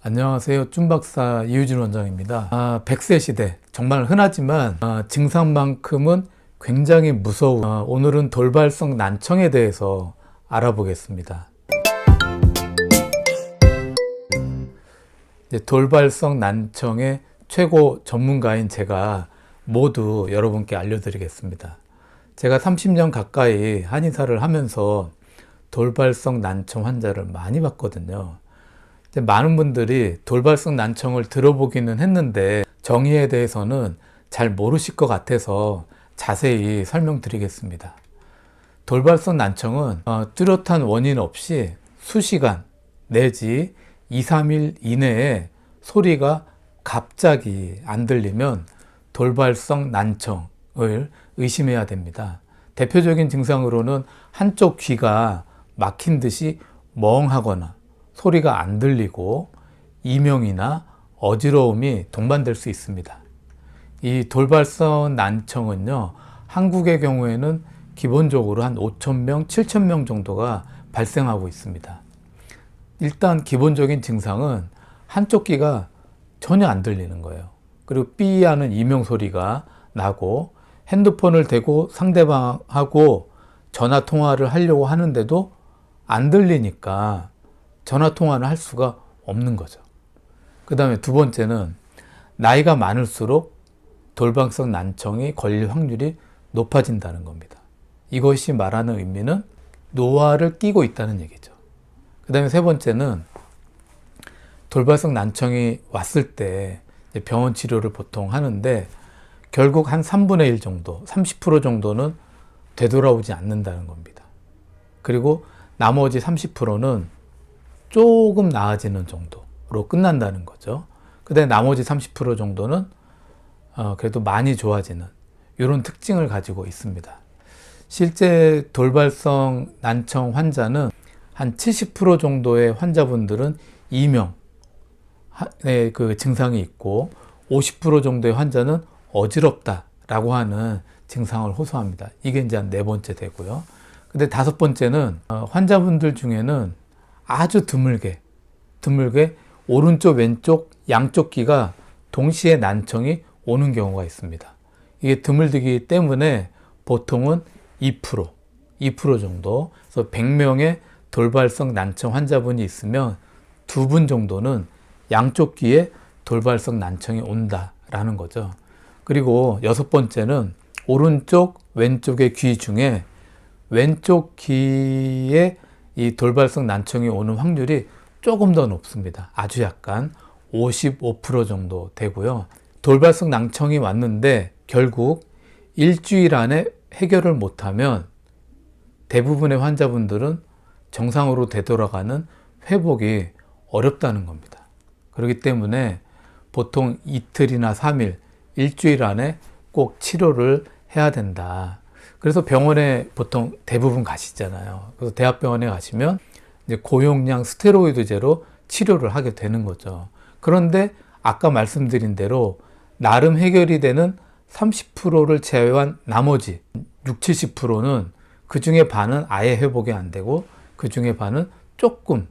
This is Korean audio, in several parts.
안녕하세요. 쭌박사 이유진 원장입니다. 아, 100세 시대 정말 흔하지만 아, 증상만큼은 굉장히 무서운 아, 오늘은 돌발성 난청에 대해서 알아보겠습니다. 돌발성 난청의 최고 전문가인 제가 모두 여러분께 알려드리겠습니다. 제가 30년 가까이 한의사를 하면서 돌발성 난청 환자를 많이 봤거든요. 많은 분들이 돌발성 난청을 들어보기는 했는데 정의에 대해서는 잘 모르실 것 같아서 자세히 설명드리겠습니다. 돌발성 난청은 어, 뚜렷한 원인 없이 수시간 내지 2, 3일 이내에 소리가 갑자기 안 들리면 돌발성 난청을 의심해야 됩니다. 대표적인 증상으로는 한쪽 귀가 막힌 듯이 멍하거나 소리가 안 들리고 이명이나 어지러움이 동반될 수 있습니다. 이 돌발성 난청은요, 한국의 경우에는 기본적으로 한 5,000명, 7,000명 정도가 발생하고 있습니다. 일단 기본적인 증상은 한쪽 귀가 전혀 안 들리는 거예요. 그리고 삐 하는 이명 소리가 나고 핸드폰을 대고 상대방하고 전화 통화를 하려고 하는데도 안 들리니까 전화 통화를 할 수가 없는 거죠. 그 다음에 두 번째는 나이가 많을수록 돌방성 난청이 걸릴 확률이 높아진다는 겁니다. 이것이 말하는 의미는 노화를 끼고 있다는 얘기죠. 그 다음에 세 번째는 돌발성 난청이 왔을 때 병원 치료를 보통 하는데 결국 한 3분의 1 정도, 30% 정도는 되돌아오지 않는다는 겁니다. 그리고 나머지 30%는 조금 나아지는 정도로 끝난다는 거죠. 그 다음에 나머지 30% 정도는 어, 그래도 많이 좋아지는 이런 특징을 가지고 있습니다. 실제 돌발성 난청 환자는 한 70% 정도의 환자분들은 이명, 의 그 증상이 있고 50% 정도의 환자는 어지럽다라고 하는 증상을 호소합니다. 이게 이제 한네 번째 되고요. 근데 다섯 번째는 어, 환자분들 중에는 아주 드물게 드물게 오른쪽 왼쪽 양쪽 귀가 동시에 난청이 오는 경우가 있습니다. 이게 드물기 때문에 보통은 2% 2% 정도 그래서 100명의 돌발성 난청 환자분이 있으면 두 분 정도는 양쪽 귀에 돌발성 난청이 온다라는 거죠. 그리고 여섯 번째는 오른쪽 왼쪽의 귀 중에 왼쪽 귀에 이 돌발성 난청이 오는 확률이 조금 더 높습니다. 아주 약간 55% 정도 되고요. 돌발성 난청이 왔는데 결국 일주일 안에 해결을 못하면 대부분의 환자분들은 정상으로 되돌아가는 회복이 어렵다는 겁니다. 그렇기 때문에 보통 이틀이나 3일, 일주일 안에 꼭 치료를 해야 된다. 그래서 병원에 보통 대부분 가시잖아요. 그래서 대학병원에 가시면 이제 고용량 스테로이드제로 치료를 하게 되는 거죠. 그런데 아까 말씀드린 대로 나름 해결이 되는 30%를 제외한 나머지 6, 70%는 그 중에 반은 아예 회복이 안 되고 그 중에 반은 조금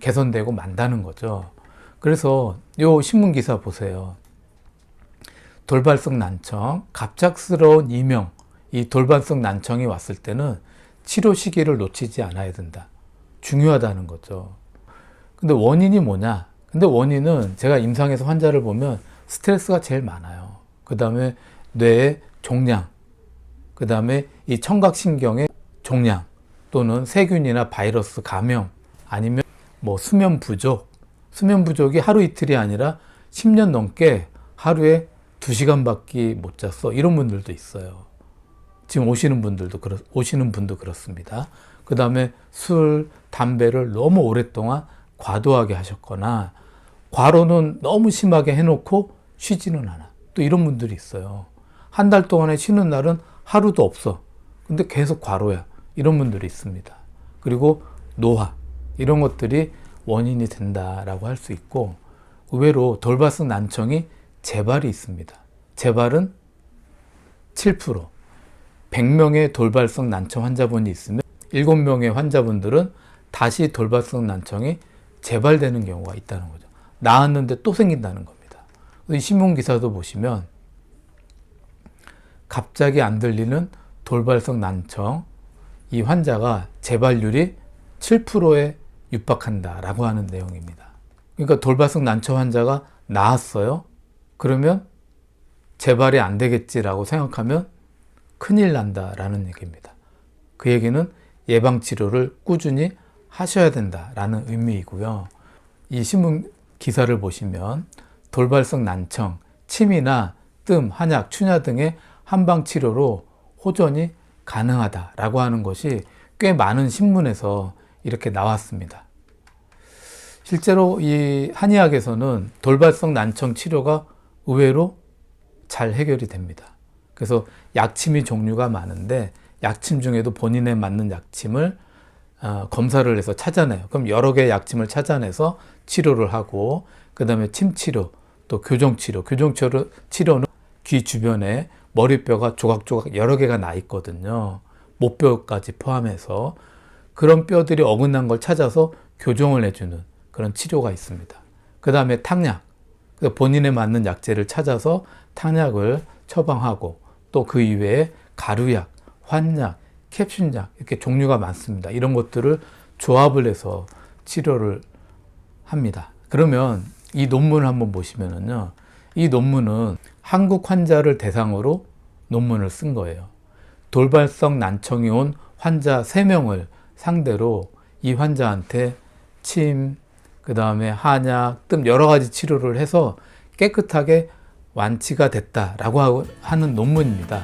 개선되고 만다는 거죠. 그래서 요 신문 기사 보세요. 돌발성 난청, 갑작스러운 이명, 이 돌발성 난청이 왔을 때는 치료 시기를 놓치지 않아야 된다. 중요하다는 거죠. 근데 원인이 뭐냐? 근데 원인은 제가 임상에서 환자를 보면 스트레스가 제일 많아요. 그 다음에 뇌의 종양, 그 다음에 이 청각신경의 종양, 또는 세균이나 바이러스 감염, 아니면 뭐 수면 부족, 수면 부족이 하루 이틀이 아니라 10년 넘게 하루에 2시간밖에 못 잤어. 이런 분들도 있어요. 지금 오시는 분들도 그렇, 오시는 분도 그렇습니다. 그 다음에 술, 담배를 너무 오랫동안 과도하게 하셨거나 과로는 너무 심하게 해놓고 쉬지는 않아. 또 이런 분들이 있어요. 한 달 동안에 쉬는 날은 하루도 없어. 근데 계속 과로야. 이런 분들이 있습니다. 그리고 노화. 이런 것들이 원인이 된다라고 할 수 있고 의외로 돌발성 난청이 재발이 있습니다. 재발은 7%. 100명의 돌발성 난청 환자분이 있으면 7명의 환자분들은 다시 돌발성 난청이 재발되는 경우가 있다는 거죠. 나았는데 또 생긴다는 겁니다. 이 신문 기사도 보시면 갑자기 안 들리는 돌발성 난청 이 환자가 재발률이 7%에 육박한다라고 하는 내용입니다. 그러니까 돌발성 난청 환자가 나았어요. 그러면 재발이 안 되겠지라고 생각하면 큰일 난다라는 얘기입니다. 그 얘기는 예방 치료를 꾸준히 하셔야 된다라는 의미이고요. 이 신문 기사를 보시면 돌발성 난청, 침이나 뜸, 한약, 추냐 등의 한방 치료로 호전이 가능하다라고 하는 것이 꽤 많은 신문에서 이렇게 나왔습니다. 실제로 이 한의학에서는 돌발성 난청 치료가 의외로 잘 해결이 됩니다. 그래서 약침이 종류가 많은데 약침 중에도 본인에 맞는 약침을 어, 검사를 해서 찾아내요. 그럼 여러 개의 약침을 찾아내서 치료를 하고 그 다음에 침 치료, 또 교정 치료, 교정 치료, 치료는 귀 주변에 머리뼈가 조각조각 여러 개가 나 있거든요. 목뼈까지 포함해서 그런 뼈들이 어긋난 걸 찾아서 교정을 해주는 그런 치료가 있습니다. 그 다음에 탕약, 본인에 맞는 약제를 찾아서 탕약을 처방하고 또 그 이외에 가루약, 환약, 캡슐약 이렇게 종류가 많습니다. 이런 것들을 조합을 해서 치료를 합니다. 그러면 이 논문을 한번 보시면은요. 이 논문은 한국 환자를 대상으로 논문을 쓴 거예요. 돌발성 난청이 온 환자 3명을 상대로 이 환자한테 침, 그 다음에 한약 등 여러 가지 치료를 해서 깨끗하게 완치가 됐다라고 하는 논문입니다.